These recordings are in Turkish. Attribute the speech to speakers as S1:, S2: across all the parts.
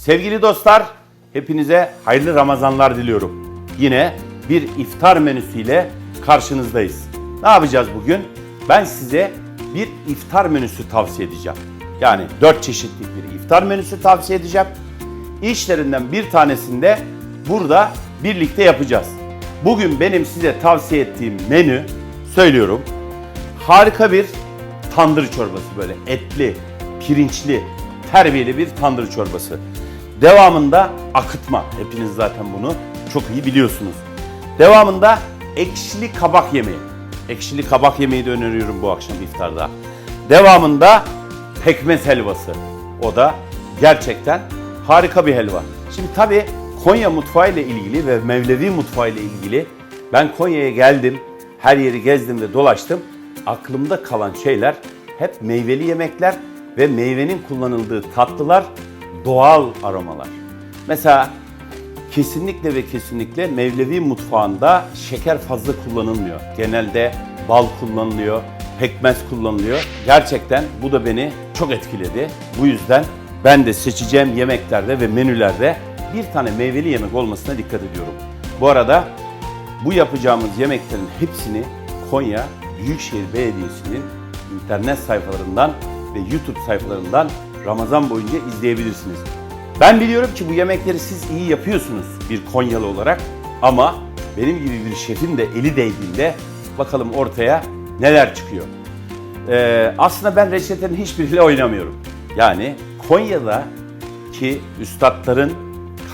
S1: Sevgili dostlar, hepinize hayırlı Ramazanlar diliyorum. Yine bir iftar menüsüyle karşınızdayız. Ne yapacağız bugün? Ben size bir iftar menüsü tavsiye edeceğim. Yani dört çeşitlik bir iftar menüsü tavsiye edeceğim. İşlerinden bir tanesini de burada birlikte yapacağız. Bugün benim size tavsiye ettiğim menü söylüyorum. Harika bir tandır çorbası böyle etli, pirinçli, terbiyeli bir tandır çorbası. Devamında akıtma. Hepiniz zaten bunu çok iyi biliyorsunuz. Devamında ekşili kabak yemeği. Ekşili kabak yemeği de öneriyorum bu akşam iftarda. Devamında pekmez helvası. O da gerçekten harika bir helva. Şimdi tabii Konya mutfağı ile ilgili ve Mevlevi mutfağı ile ilgili ben Konya'ya geldim, her yeri gezdim ve dolaştım. Aklımda kalan şeyler hep meyveli yemekler ve meyvenin kullanıldığı tatlılar, doğal aromalar. Mesela kesinlikle ve kesinlikle Mevlevi mutfağında şeker fazla kullanılmıyor. Genelde bal kullanılıyor, pekmez kullanılıyor. Gerçekten bu da beni çok etkiledi. Bu yüzden ben de seçeceğim yemeklerde ve menülerde bir tane meyveli yemek olmasına dikkat ediyorum. Bu arada bu yapacağımız yemeklerin hepsini Konya Büyükşehir Belediyesi'nin internet sayfalarından ve YouTube sayfalarından Ramazan boyunca izleyebilirsiniz. Ben biliyorum ki bu yemekleri siz iyi yapıyorsunuz bir Konyalı olarak ama benim gibi bir şefin de eli değdiğinde bakalım ortaya neler çıkıyor. Ee, aslında ben reçetenin hiçbiriyle oynamıyorum. Yani Konya'da ki üstadların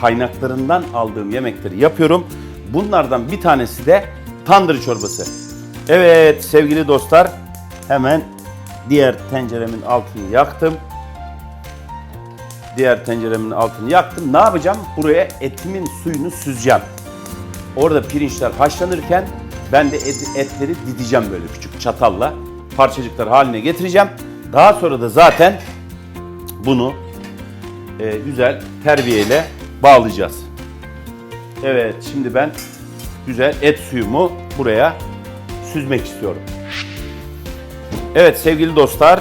S1: kaynaklarından aldığım yemekleri yapıyorum. Bunlardan bir tanesi de tandır çorbası. Evet sevgili dostlar hemen diğer tenceremin altını yaktım. Diğer tenceremin altını yaktım. Ne yapacağım? Buraya etimin suyunu süzeceğim. Orada pirinçler haşlanırken ben de et- etleri dideceğim böyle küçük çatalla. Parçacıklar haline getireceğim. Daha sonra da zaten bunu e, güzel terbiyeyle bağlayacağız. Evet şimdi ben güzel et suyumu buraya süzmek istiyorum. Evet sevgili dostlar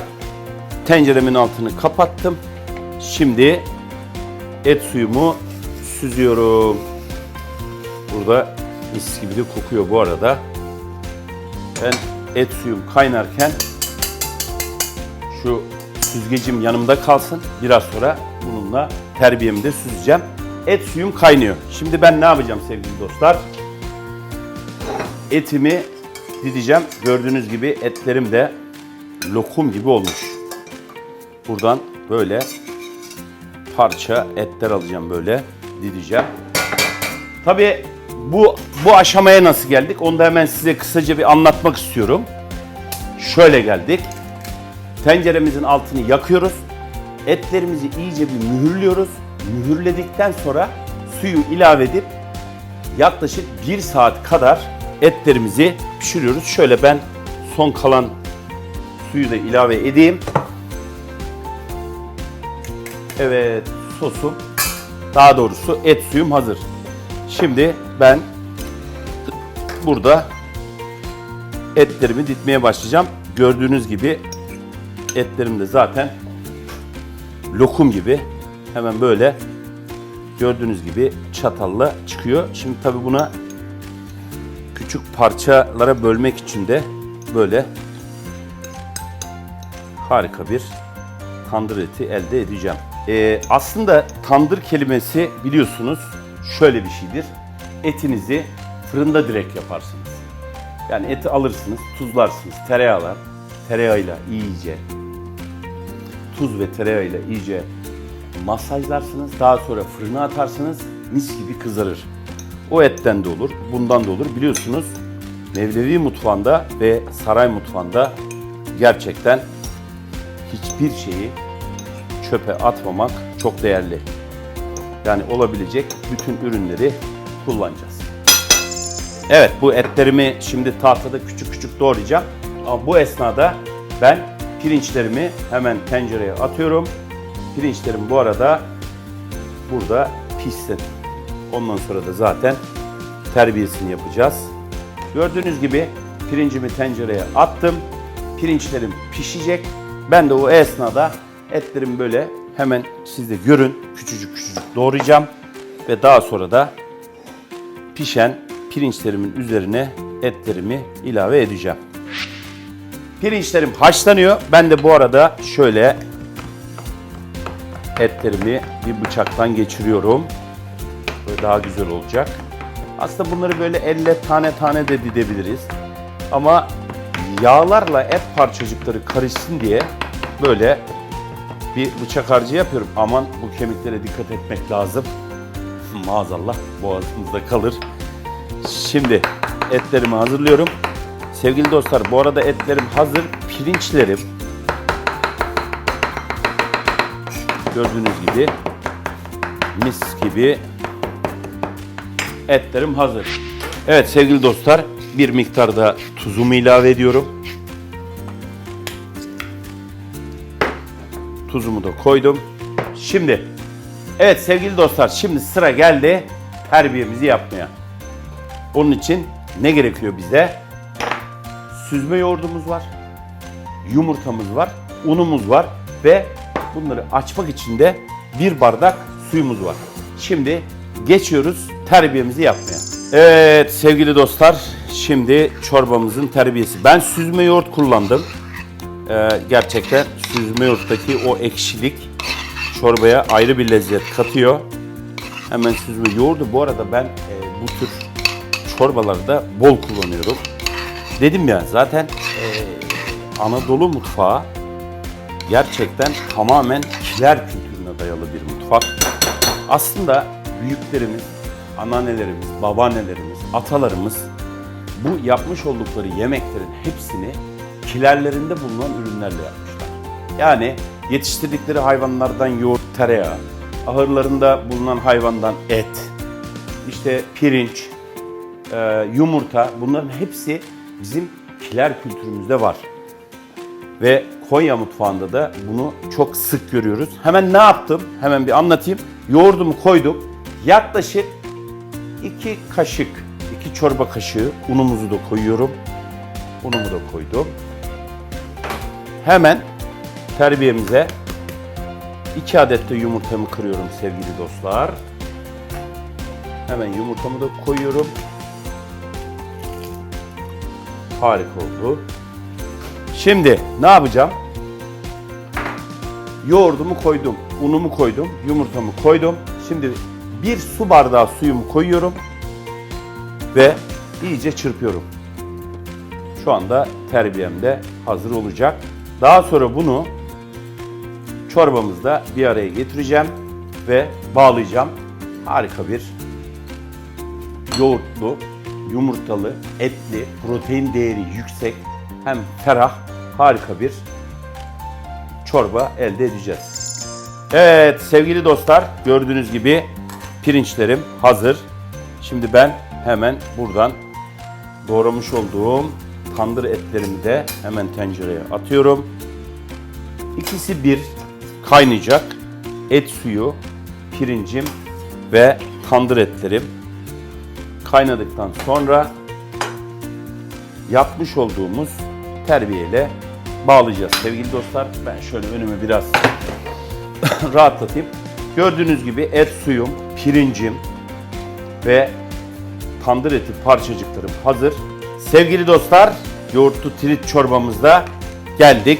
S1: tenceremin altını kapattım. Şimdi et suyumu süzüyorum. Burada mis gibi de kokuyor bu arada. Ben et suyum kaynarken şu süzgecim yanımda kalsın. Biraz sonra bununla terbiyemi de süzeceğim. Et suyum kaynıyor. Şimdi ben ne yapacağım sevgili dostlar? Etimi dideceğim. Gördüğünüz gibi etlerim de lokum gibi olmuş. Buradan böyle parça etler alacağım böyle dideceğim. Tabii bu bu aşamaya nasıl geldik? Onu da hemen size kısaca bir anlatmak istiyorum. Şöyle geldik. Tenceremizin altını yakıyoruz. Etlerimizi iyice bir mühürlüyoruz. Mühürledikten sonra suyu ilave edip yaklaşık bir saat kadar etlerimizi pişiriyoruz. Şöyle ben son kalan suyu da ilave edeyim. Evet sosum daha doğrusu et suyum hazır. Şimdi ben burada etlerimi ditmeye başlayacağım. Gördüğünüz gibi etlerim de zaten lokum gibi hemen böyle gördüğünüz gibi çatalla çıkıyor. Şimdi tabi buna küçük parçalara bölmek için de böyle harika bir tandır eti elde edeceğim. Ee, aslında tandır kelimesi biliyorsunuz şöyle bir şeydir. Etinizi fırında direkt yaparsınız. Yani eti alırsınız, tuzlarsınız, tereyağlar, tereyağıyla iyice tuz ve tereyağıyla iyice masajlarsınız. Daha sonra fırına atarsınız. Mis gibi kızarır. O etten de olur, bundan da olur. Biliyorsunuz Mevlevi mutfağında ve saray mutfağında gerçekten hiçbir şeyi çöpe atmamak çok değerli. Yani olabilecek bütün ürünleri kullanacağız. Evet bu etlerimi şimdi tahtada küçük küçük doğrayacağım. Ama bu esnada ben pirinçlerimi hemen tencereye atıyorum. Pirinçlerim bu arada burada pişsin. Ondan sonra da zaten terbiyesini yapacağız. Gördüğünüz gibi pirincimi tencereye attım. Pirinçlerim pişecek. Ben de o esnada etlerimi böyle hemen siz de görün. Küçücük küçücük doğrayacağım. Ve daha sonra da pişen pirinçlerimin üzerine etlerimi ilave edeceğim. Pirinçlerim haşlanıyor. Ben de bu arada şöyle etlerimi bir bıçaktan geçiriyorum. Böyle daha güzel olacak. Aslında bunları böyle elle tane tane de didebiliriz. Ama yağlarla et parçacıkları karışsın diye böyle bir bıçak harcı yapıyorum. Aman bu kemiklere dikkat etmek lazım. Maazallah boğazımızda kalır. Şimdi etlerimi hazırlıyorum. Sevgili dostlar bu arada etlerim hazır. Pirinçlerim gördüğünüz gibi mis gibi etlerim hazır. Evet sevgili dostlar bir miktar da tuzumu ilave ediyorum. Tuzumu da koydum. Şimdi evet sevgili dostlar şimdi sıra geldi terbiyemizi yapmaya. Onun için ne gerekiyor bize? Süzme yoğurdumuz var. Yumurtamız var. Unumuz var. Ve bunları açmak için de bir bardak suyumuz var. Şimdi geçiyoruz terbiyemizi yapmaya. Evet sevgili dostlar şimdi çorbamızın terbiyesi. Ben süzme yoğurt kullandım. Ee, gerçekten süzme yoğurttaki o ekşilik çorbaya ayrı bir lezzet katıyor. Hemen süzme yoğurdu. Bu arada ben e, bu tür çorbalarda bol kullanıyorum. Dedim ya zaten e, Anadolu mutfağı gerçekten tamamen kiler kültürüne dayalı bir mutfak. Aslında büyüklerimiz, anneannelerimiz, babaannelerimiz, atalarımız bu yapmış oldukları yemeklerin hepsini kilerlerinde bulunan ürünlerle yapmışlar. Yani yetiştirdikleri hayvanlardan yoğurt, tereyağı, ahırlarında bulunan hayvandan et, işte pirinç, e, yumurta bunların hepsi bizim kiler kültürümüzde var. Ve Konya mutfağında da bunu çok sık görüyoruz. Hemen ne yaptım? Hemen bir anlatayım. Yoğurdumu koydum. Yaklaşık 2 kaşık, 2 çorba kaşığı unumuzu da koyuyorum. Unumu da koydum. Hemen terbiyemize 2 adet de yumurtamı kırıyorum sevgili dostlar. Hemen yumurtamı da koyuyorum. Harika oldu. Şimdi ne yapacağım? Yoğurdumu koydum, unumu koydum, yumurtamı koydum. Şimdi bir su bardağı suyumu koyuyorum ve iyice çırpıyorum. Şu anda terbiyem de hazır olacak. Daha sonra bunu çorbamızda bir araya getireceğim ve bağlayacağım. Harika bir yoğurtlu, yumurtalı, etli, protein değeri yüksek, hem ferah, harika bir çorba elde edeceğiz. Evet sevgili dostlar gördüğünüz gibi pirinçlerim hazır. Şimdi ben hemen buradan doğramış olduğum tandır etlerimi de hemen tencereye atıyorum. İkisi bir kaynayacak. Et suyu, pirincim ve tandır etlerim kaynadıktan sonra yapmış olduğumuz terbiyeyle bağlayacağız sevgili dostlar. Ben şöyle önümü biraz rahatlatayım. Gördüğünüz gibi et suyum, pirincim ve tandır eti parçacıklarım hazır. Sevgili dostlar, yoğurtlu trit çorbamızda geldik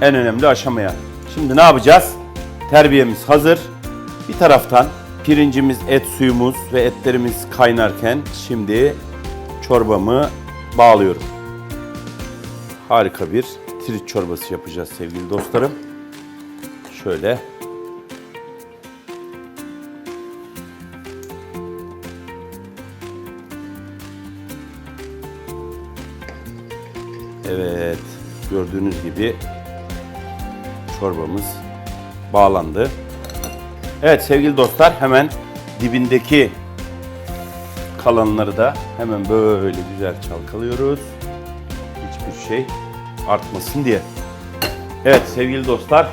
S1: en önemli aşamaya. Şimdi ne yapacağız? Terbiyemiz hazır. Bir taraftan pirincimiz, et suyumuz ve etlerimiz kaynarken şimdi çorbamı bağlıyorum. Harika bir trit çorbası yapacağız sevgili dostlarım. Şöyle. Evet, gördüğünüz gibi çorbamız bağlandı. Evet sevgili dostlar hemen dibindeki kalanları da hemen böyle güzel çalkalıyoruz. Hiçbir şey artmasın diye. Evet sevgili dostlar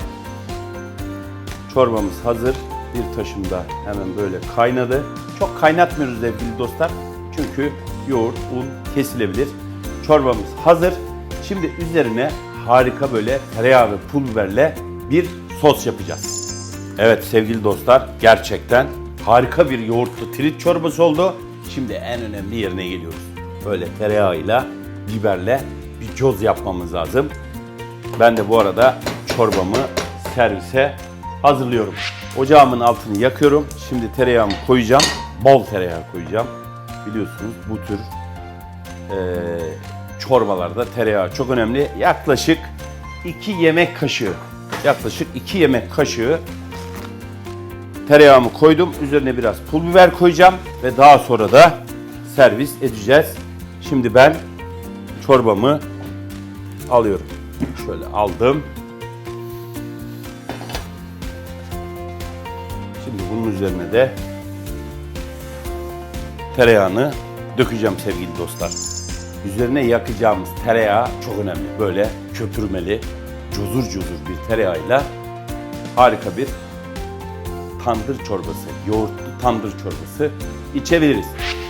S1: çorbamız hazır. Bir taşımda hemen böyle kaynadı. Çok kaynatmıyoruz sevgili dostlar. Çünkü yoğurt, un kesilebilir. Çorbamız hazır. Şimdi üzerine harika böyle tereyağı ve pul biberle bir sos yapacağız. Evet sevgili dostlar gerçekten harika bir yoğurtlu trit çorbası oldu. Şimdi en önemli yerine geliyoruz. Böyle tereyağıyla, biberle bir coz yapmamız lazım. Ben de bu arada çorbamı servise hazırlıyorum. Ocağımın altını yakıyorum. Şimdi tereyağımı koyacağım. Bol tereyağı koyacağım. Biliyorsunuz bu tür eee, çorbalarda tereyağı çok önemli. Yaklaşık 2 yemek kaşığı, yaklaşık 2 yemek kaşığı tereyağımı koydum. Üzerine biraz pul biber koyacağım ve daha sonra da servis edeceğiz. Şimdi ben çorbamı alıyorum. Şöyle aldım. Şimdi bunun üzerine de tereyağını dökeceğim sevgili dostlar. Üzerine yakacağımız tereyağı çok önemli. Böyle köpürmeli, cozur cozur bir tereyağıyla harika bir tandır çorbası, yoğurtlu tandır çorbası içebiliriz.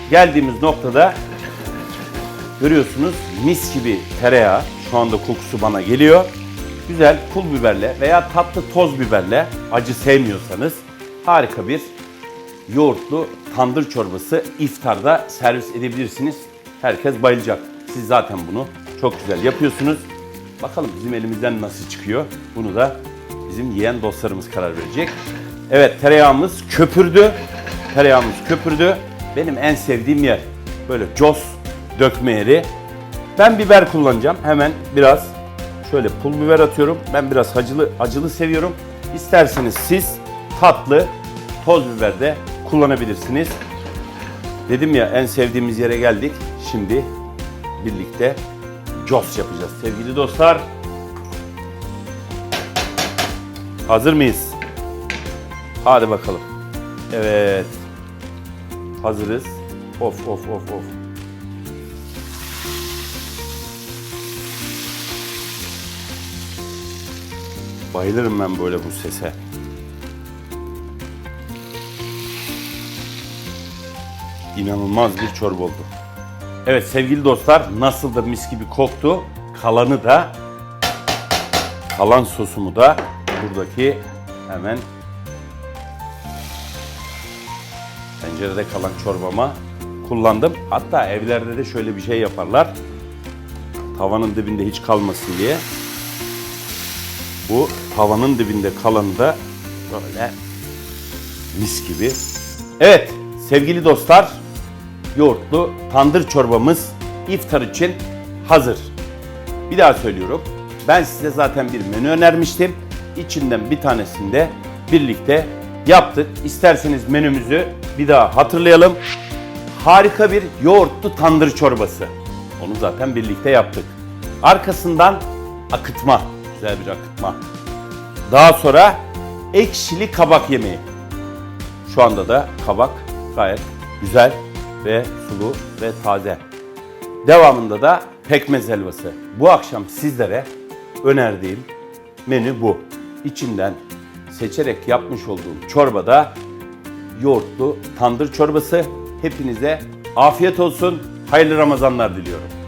S1: Geldiğimiz noktada görüyorsunuz mis gibi tereyağı şu anda kokusu bana geliyor. Güzel pul biberle veya tatlı toz biberle acı sevmiyorsanız harika bir yoğurtlu tandır çorbası iftarda servis edebilirsiniz. Herkes bayılacak. Siz zaten bunu çok güzel yapıyorsunuz. Bakalım bizim elimizden nasıl çıkıyor. Bunu da bizim yiyen dostlarımız karar verecek. Evet tereyağımız köpürdü. Tereyağımız köpürdü. Benim en sevdiğim yer böyle cos dökme yeri. Ben biber kullanacağım. Hemen biraz şöyle pul biber atıyorum. Ben biraz acılı acılı seviyorum. İsterseniz siz tatlı toz biber de kullanabilirsiniz. Dedim ya en sevdiğimiz yere geldik. Şimdi birlikte cos yapacağız sevgili dostlar. Hazır mıyız? Hadi bakalım. Evet. Hazırız. Of of of of. Bayılırım ben böyle bu sese. İnanılmaz bir çorba oldu. Evet sevgili dostlar nasıl da mis gibi koktu. Kalanı da kalan sosumu da buradaki hemen tencerede kalan çorbama kullandım. Hatta evlerde de şöyle bir şey yaparlar. Tavanın dibinde hiç kalmasın diye. Bu tavanın dibinde kalanı da böyle mis gibi. Evet sevgili dostlar yoğurtlu tandır çorbamız iftar için hazır. Bir daha söylüyorum. Ben size zaten bir menü önermiştim. İçinden bir tanesini de birlikte yaptık. İsterseniz menümüzü bir daha hatırlayalım. Harika bir yoğurtlu tandır çorbası. Onu zaten birlikte yaptık. Arkasından akıtma. Güzel bir akıtma. Daha sonra ekşili kabak yemeği. Şu anda da kabak gayet güzel ve sulu ve taze. Devamında da pekmez helvası. Bu akşam sizlere önerdiğim menü bu. İçinden seçerek yapmış olduğum çorbada yoğurtlu tandır çorbası. Hepinize afiyet olsun, hayırlı Ramazanlar diliyorum.